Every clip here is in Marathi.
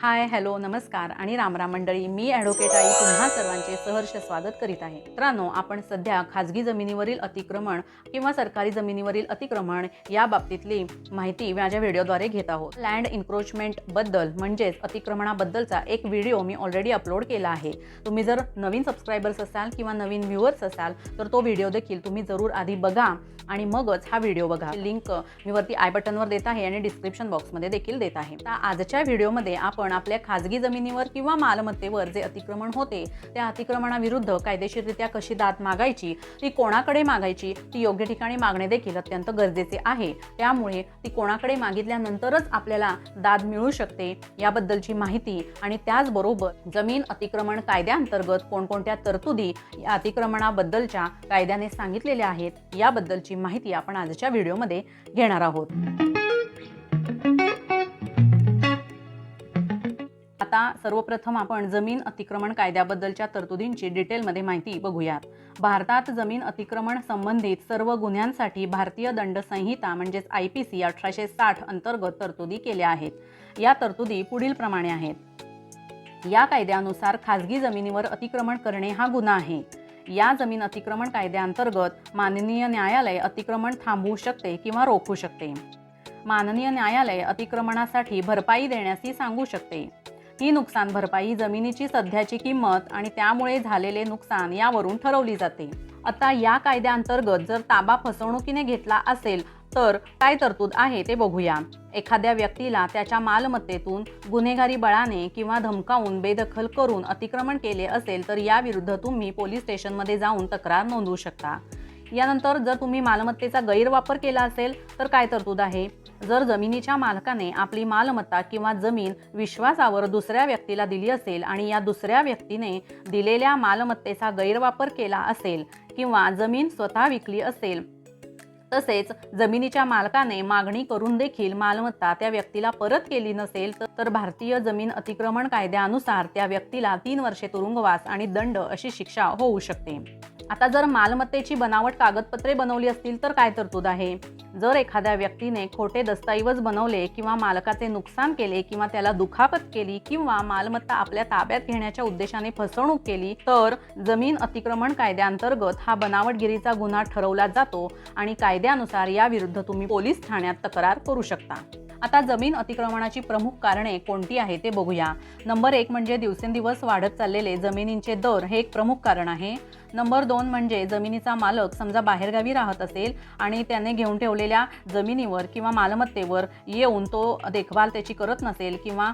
हाय हॅलो नमस्कार आणि रामराम मंडळी मी ॲडव्होकेट आई पुन्हा सर्वांचे सहर्ष स्वागत करीत आहे. मित्रांनो आपण सध्या खाजगी जमिनीवरील अतिक्रमण किंवा सरकारी जमिनीवरील अतिक्रमण या बाबतीतली माहिती माझ्या व्हिडिओद्वारे घेत आहोत. लँड इन्क्रोचमेंटबद्दल म्हणजेच अतिक्रमणाबद्दलचा एक व्हिडिओ मी ऑलरेडी अपलोड केला आहे. तुम्ही जर नवीन सबस्क्रायबर्स असाल किंवा नवीन व्ह्युअर्स असाल तर तो व्हिडिओ देखील तुम्ही जरूर आधी बघा आणि मगच हा व्हिडिओ बघा. लिंक मी वरती आय बटनवर देत आहे आणि डिस्क्रिप्शन बॉक्समध्ये देखील देत आहे. आजच्या व्हिडिओमध्ये आपण आपल्या खाजगी जमिनीवर किंवा मालमत्तेवर जे अतिक्रमण होते त्या अतिक्रमणाविरुद्ध कायदेशीररित्या कशी दाद मागायची ती कोणाकडे मागायची ती योग्य ठिकाणी मागणे देखील अत्यंत गरजेचे आहे. त्यामुळे ती कोणाकडे मागितल्यानंतरच आपल्याला दाद मिळू शकते याबद्दलची माहिती आणि त्याचबरोबर जमीन अतिक्रमण कायद्याअंतर्गत कोणकोणत्या तरतुदी या अतिक्रमणाबद्दलच्या कायद्याने सांगितलेल्या आहेत याबद्दलची माहिती आपण आजच्या व्हिडिओमध्ये घेणार आहोत. आता सर्वप्रथम आपण जमीन अतिक्रमण कायद्याबद्दलच्या तरतुदींची डिटेलमध्ये माहिती बघूयात. भारतात जमीन अतिक्रमण संबंधित सर्व गुन्ह्यांसाठी भारतीय दंड संहिता म्हणजेच आय पी सी अठराशे साठ अंतर्गत तरतुदी केल्या आहेत. या तरतुदी पुढील प्रमाणे आहेत. या कायद्यानुसार खाजगी जमिनीवर अतिक्रमण करणे हा गुन्हा आहे. या जमीन अतिक्रमण कायद्याअंतर्गत माननीय न्यायालय अतिक्रमण थांबवू शकते किंवा रोखू शकते. माननीय न्यायालय अतिक्रमणासाठी भरपाई देण्यासही सांगू शकते. ही नुकसान भरपाई जमिनीची सध्याची किंमत आणि त्यामुळे झालेले नुकसान यावरून ठरवली जाते. आता या कायद्याअंतर्गत जर ताबा फसवणुकीने घेतला असेल तर काय तरतूद आहे ते बघूया. एखाद्या व्यक्तीला त्याच्या मालमत्तेतून गुन्हेगारी बळाने किंवा धमकावून बेदखल करून अतिक्रमण केले असेल तर याविरुद्ध तुम्ही पोलीस स्टेशनमध्ये जाऊन तक्रार नोंदवू शकता. यानंतर जर तुम्ही मालमत्तेचा गैरवापर केला असेल तर काय तरतूद आहे? जर जमिनीच्या मालकाने आपली मालमत्ता किंवा जमीन विश्वासावर दुसऱ्या व्यक्तीला दिली असेल आणि या दुसऱ्या व्यक्तीने दिलेल्या मालमत्तेचा गैरवापर केला असेल किंवा जमीन स्वतः विकली असेल तसेच जमिनीच्या मालकाने मागणी करून देखील मालमत्ता त्या व्यक्तीला परत केली नसेल तर- भारतीय जमीन अतिक्रमण कायद्यानुसार त्या व्यक्तीला तीन वर्षे तुरुंगवास आणि दंड अशी शिक्षा होऊ शकते. आता जर मालमत्तेची बनावट कागदपत्रे बनवली असतील तर काय तरतूद आहे? जर एखाद्या व्यक्तीने खोटे दस्तऐवज बनवले किंवा मालकाचे नुकसान केले किंवा त्याला दुखापत केली किंवा मालमत्ता आपल्या ताब्यात घेण्याच्या उद्देशाने फसवणूक केली तर जमीन अतिक्रमण कायद्याअंतर्गत हा बनावटगिरीचा गुन्हा ठरवला जातो आणि कायद्यानुसार याविरुद्ध तुम्ही पोलीस ठाण्यात तक्रार करू शकता. आता जमीन अतिक्रमणाची प्रमुख कारणे कोणती आहे ते बघूया. नंबर एक म्हणजे दिवसेंदिवस वाढत चाललेले जमिनींचे दर हे एक प्रमुख कारण आहे. नंबर दोन म्हणजे जमिनीचा मालक समजा बाहेरगावी राहत असेल आणि त्याने घेऊन ठेवलेल्या जमिनीवर किंवा मालमत्तेवर येऊन तो देखभाल त्याची करत नसेल किंवा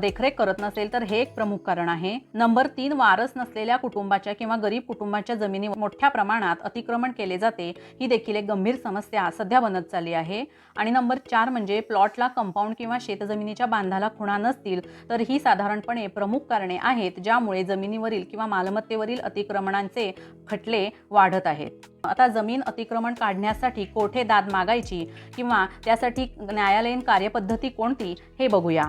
देखरेख करत नसेल तर हे एक प्रमुख कारण आहे. नंबर तीन वारस नसलेल्या कुटुंबाच्या किंवा गरीब कुटुंबाच्या जमिनीवर मोठ्या प्रमाणात अतिक्रमण केले जाते ही देखील एक गंभीर समस्या सध्या बनत चालली आहे. आणि नंबर चार म्हणजे प्लॉटला कंपाऊंड किंवा शेतजमिनीच्या बांधाला खुणा नसतील तर ही साधारणपणे प्रमुख कारणे आहेत ज्यामुळे जमिनीवरील किंवा मालमत्तेवरील अतिक्रमणांचे खटले वाढत आहेत. आता जमीन अतिक्रमण काढण्यासाठी कोठे दाद मागायची किंवा त्यासाठी न्यायालयीन कार्यपद्धती कोणती हे बघूया.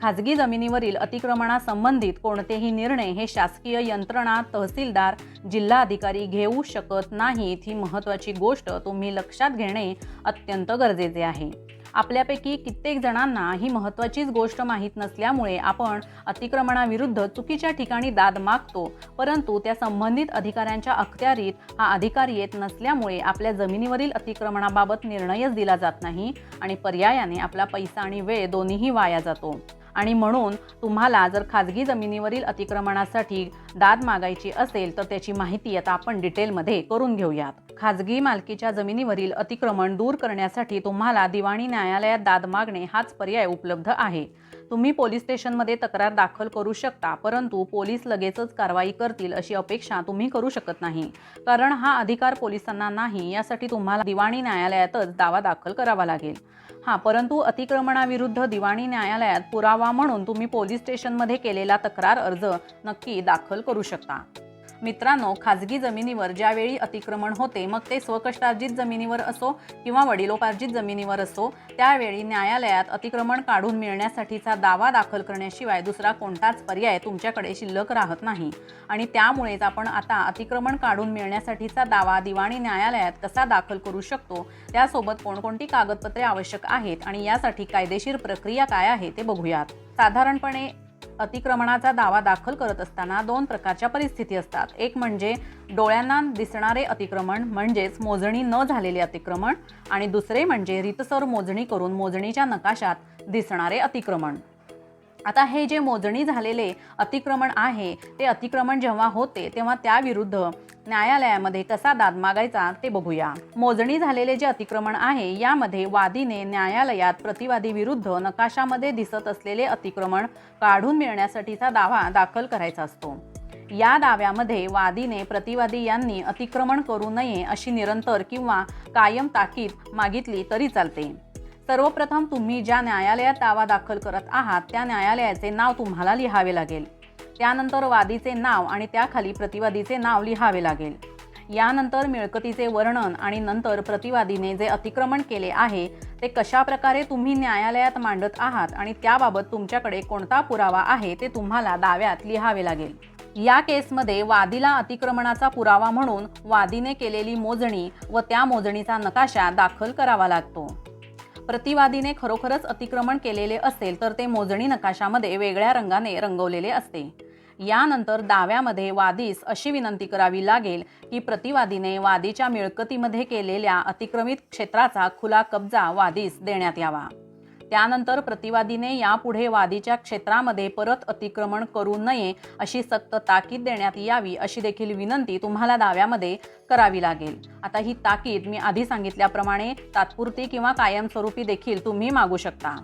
खाजगी जमिनीवरील अतिक्रमणासंबंधित कोणतेही निर्णय हे शासकीय यंत्रणा तहसीलदार जिल्हाधिकारी घेऊ शकत नाहीत ही महत्त्वाची गोष्ट तुम्ही लक्षात घेणे अत्यंत गरजेचे आहे. आपल्यापैकी कित्येक जणांना ही महत्त्वाचीच गोष्ट माहीत नसल्यामुळे आपण अतिक्रमणाविरुद्ध चुकीच्या ठिकाणी दाद मागतो. परंतु त्या संबंधित अधिकाऱ्यांच्या अखत्यारीत हा अधिकार येत नसल्यामुळे आपल्या जमिनीवरील अतिक्रमणाबाबत निर्णयच दिला जात नाही आणि पर्यायाने आपला पैसा आणि वेळ दोन्हीही वाया जातो. आणि म्हणून तुम्हाला जर खाजगी जमिनीवरील अतिक्रमणासाठी दाद मागायची असेल तर त्याची माहिती आता आपण डिटेलमध्ये करून घेऊयात. खाजगी मालकीच्या जमिनीवरील अतिक्रमण दूर करण्यासाठी तुम्हाला दिवाणी न्यायालयात दाद मागणे हाच पर्याय उपलब्ध आहे. तुम्ही पोलीस स्टेशनमध्ये तक्रार दाखल करू शकता परंतु पोलीस लगेचच कारवाई करतील अशी अपेक्षा तुम्ही करू शकत नाही. कारण हा अधिकार पोलिसांना नाही यासाठी तुम्हाला दिवाणी न्यायालयातच दावा दाखल करावा लागेल. हां परंतु अतिक्रमणाविरुद्ध दिवाणी न्यायालयात पुरावा म्हणून तुम्ही पोलीस स्टेशनमध्ये केलेला तक्रार अर्ज नक्की दाखल करू शकता. मित्रांनो खाजगी जमिनीवर ज्यावेळी अतिक्रमण होते मग ते स्वकष्टार्जित जमिनीवर असो किंवा वडिलोपार्जित जमिनीवर असो त्यावेळी न्यायालयात अतिक्रमण काढून मिळण्यासाठीचा दावा दाखल करण्याशिवाय दुसरा कोणताच पर्याय तुमच्याकडे शिल्लक राहत नाही. आणि त्यामुळेच आपण आता अतिक्रमण काढून मिळण्यासाठीचा दावा दिवाणी न्यायालयात कसा दाखल करू शकतो त्यासोबत कोणकोणती कागदपत्रे आवश्यक आहेत आणि यासाठी कायदेशीर प्रक्रिया काय आहे ते बघूयात. साधारणपणे अतिक्रमणाचा दावा दाखल करत असताना दोन प्रकारच्या परिस्थिती असतात. एक म्हणजे डोळ्यांना दिसणारे अतिक्रमण म्हणजेच मोजणी न झालेले अतिक्रमण आणि दुसरे म्हणजे रितसर मोजणी करून मोजणीच्या नकाशात दिसणारे अतिक्रमण. आता हे जे मोजणी झालेले अतिक्रमण आहे ते अतिक्रमण जेव्हा होते तेव्हा त्याविरुद्ध न्यायालयामध्ये कसा दाद मागायचा ते बघूया. मोजणी झालेले जे अतिक्रमण आहे यामध्ये वादीने न्यायालयात प्रतिवादी विरुद्ध नकाशामध्ये दिसत असलेले अतिक्रमण काढून मिळण्यासाठीचा दावा दाखल करायचा असतो. या दाव्यामध्ये वादीने प्रतिवादी यांनी अतिक्रमण करू नये अशी निरंतर किंवा कायम ताकीद मागितली तरी चालते. सर्वप्रथम तुम्ही ज्या न्यायालयात दावा दाखल करत आहात त्या न्यायालयाचे नाव तुम्हाला लिहावे लागेल. त्यानंतर वादीचे नाव आणि त्याखाली प्रतिवादीचे नाव लिहावे लागेल. यानंतर मिळकतीचे वर्णन आणि नंतर प्रतिवादीने जे अतिक्रमण केले आहे ते कशा प्रकारे तुम्ही न्यायालयात मांडत आहात आणि त्याबाबत तुमच्याकडे कोणता पुरावा आहे ते तुम्हाला दाव्यात लिहावे लागेल. या केसमध्ये वादीला अतिक्रमणाचा पुरावा म्हणून वादीने केलेली मोजणी व त्या मोजणीचा नकाशा दाखल करावा लागतो. प्रतिवादीने खरोखरच अतिक्रमण केलेले असेल तर ते मोजणी नकाशामध्ये वेगळ्या रंगाने रंगवलेले असते. यानंतर दाव्यामध्ये वादीस अशी विनंती करावी लागेल की प्रतिवादीने वादीच्या मिळकतीमध्ये केलेल्या अतिक्रमित क्षेत्राचा खुला कब्जा वादीस देण्यात यावा. त्यानंतर प्रतिवादीने यापुढे वादीच्या क्षेत्रामध्ये परत अतिक्रमण करू नये अशी सक्त ताकीद देण्यात यावी अशी देखील विनंती तुम्हाला दाव्यामध्ये करावी लागेल. आता ही ताकीद मी आधी सांगितल्याप्रमाणे तात्पुरती किंवा कायमस्वरूपी देखील तुम्ही मागू शकता.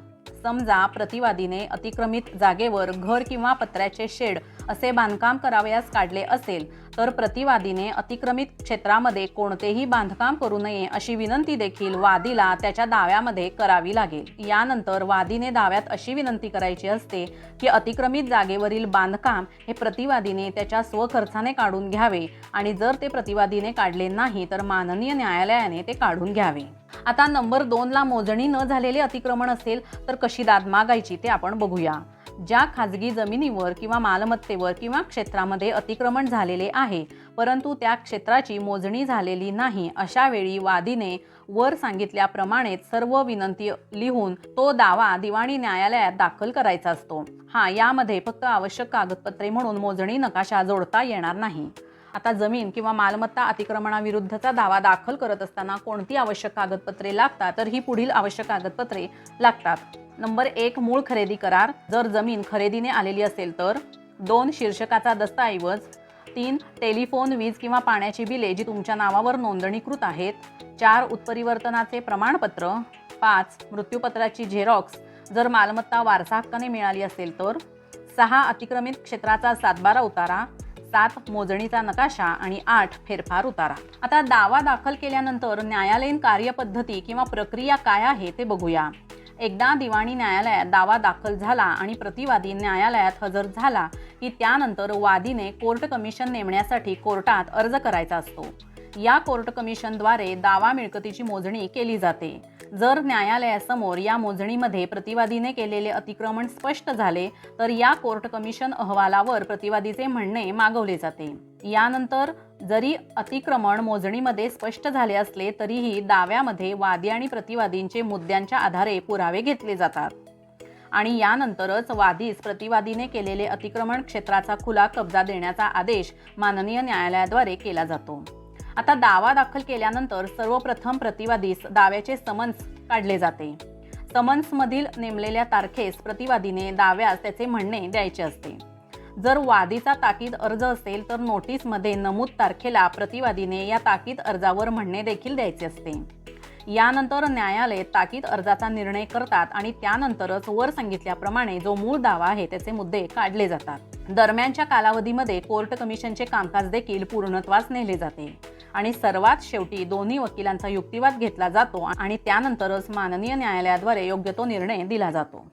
समजा प्रतिवादीने अतिक्रमित जागेवर घर किंवा पत्र्याचे शेड असे बांधकाम करावयास काढले असेल तर प्रतिवादीने अतिक्रमित क्षेत्रामध्ये कोणतेही बांधकाम करू नये अशी विनंती देखील वादीला त्याच्या दाव्यामध्ये करावी लागेल. यानंतर वादीने दाव्यात अशी विनंती करायची असते की अतिक्रमित जागेवरील बांधकाम हे प्रतिवादीने त्याच्या स्वखर्चाने काढून घ्यावे आणि जर ते प्रतिवादीने काढले नाही तर माननीय न्यायालयाने ते काढून घ्यावे. आता नंबर दोनला मोजणी न झालेले अतिक्रमण असेल तर कशी दाद मागायची ते आपण बघूया. ज्या खाजगी जमिनीवर किंवा मालमत्तेवर किंवा क्षेत्रामध्ये अतिक्रमण झालेले आहे परंतु त्या क्षेत्राची मोजणी झालेली नाही अशा वेळी वादीने वर सांगितल्याप्रमाणेच सर्व विनंती लिहून तो दावा दिवाणी न्यायालयात दाखल करायचा असतो. हा यामध्ये फक्त आवश्यक कागदपत्रे म्हणून मोजणी नकाशा जोडता येणार नाही. आता जमीन किंवा मालमत्ता अतिक्रमणाविरुद्धचा दावा दाखल करत असताना कोणती आवश्यक कागदपत्रे लागतात तर ही पुढील आवश्यक कागदपत्रे लागतात. नंबर एक मूळ खरेदी करार. जर जमीन खरेदीने आलेली असेल तर. दोन शीर्षकाचा दस्तऐवज. तीन टेलिफोन वीज किंवा पाण्याची बिले जी तुमच्या नावावर नोंदणीकृत आहेत. चार उत्परिवर्तनाचे प्रमाणपत्र. पाच मृत्यूपत्राची झेरॉक्स. जर मालमत्ता वारसा हक्काने मिळाली असेल तर. सहा अतिक्रमित क्षेत्राचा सातबारा उतारा. सात मोजणीचा नकाशा. आणि आठ फेरफार उतारा. आता दावा दाखल केल्यानंतर न्यायालयीन कार्यपद्धती किंवा प्रक्रिया काय आहे ते बघूया. एकदा दिवाणी न्यायालयात दावा दाखल झाला आणि प्रतिवादी न्यायालयात हजर झाला की त्यानंतर वादीने कोर्ट कमिशन नेमण्यासाठी कोर्टात अर्ज करायचा असतो. या कोर्ट कमिशनद्वारे दावा मिळकतीची मोजणी केली जाते. जर न्यायालयासमोर या मोजणीमध्ये प्रतिवादीने केलेले अतिक्रमण स्पष्ट झाले तर या कोर्ट कमिशन अहवालावर प्रतिवादीचे म्हणणे मागवले जाते. यानंतर जरी अतिक्रमण मोजणीमध्ये स्पष्ट झाले असले तरीही दाव्यामध्ये वादी आणि प्रतिवादींचे मुद्द्यांच्या आधारे पुरावे घेतले जातात. आणि यानंतरच वादीस प्रतिवादीने केलेले अतिक्रमण क्षेत्राचा खुला कब्जा देण्याचा आदेश माननीय न्यायालयाद्वारे केला जातो. आता दावा दाखल केल्यानंतर सर्वप्रथम प्रतिवादीस दाव्याचे समन्स काढले जाते. समन्समधील नेमलेल्या तारखेस प्रतिवादीने दाव्यास त्याचे म्हणणे द्यायचे असते. जर वादीचा ताकीद अर्ज असेल तर नोटीसमध्ये नमूद तारखेला प्रतिवादीने या ताकीद अर्जावर म्हणणे देखील द्यायचे असते. यानंतर न्यायालय ताकीद अर्जाचा निर्णय करतात आणि त्यानंतरच वर सांगितल्याप्रमाणे जो मूळ दावा आहे त्याचे मुद्दे काढले जातात. दरम्यानच्या कालावधीमध्ये कोर्ट कमिशनचे कामकाज देखील पूर्णत्वास नेले जाते आणि सर्वात शेवटी दोन्ही वकिलांचा युक्तिवाद घेतला जातो आणि त्यानंतरच माननीय न्यायालयाद्वारे योग्य तो निर्णय दिला जातो.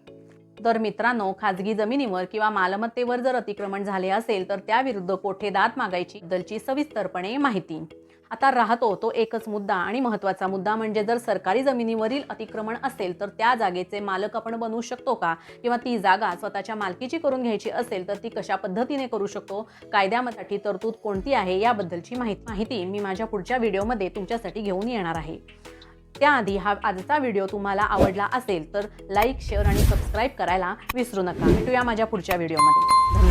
तर मित्रांनो खाजगी जमिनीवर किंवा मालमत्तेवर जर अतिक्रमण झाले असेल तर त्याविरुद्ध कोठे दाद मागायची बद्दलची सविस्तरपणे माहिती. आता राहतो तो एकच मुद्दा आणि महत्त्वाचा मुद्दा म्हणजे जर सरकारी जमिनीवरील अतिक्रमण असेल तर त्या जागेचे मालक आपण बनवू शकतो का? किंवा ती जागा स्वतःच्या मालकीची करून घ्यायची असेल तर ती कशा पद्धतीने करू शकतो? कायद्यामध्ये तरतूद कोणती आहे? याबद्दलची माहिती माहिती मी माझ्या पुढच्या व्हिडिओमध्ये तुमच्यासाठी घेऊन येणार आहे. त्याआधी हा आजचा व्हिडिओ तुम्हाला आवडला असेल तर लाईक शेअर आणि सबस्क्राईब करायला विसरू नका. भेटूया माझ्या पुढच्या व्हिडिओमध्ये. धन्यवाद.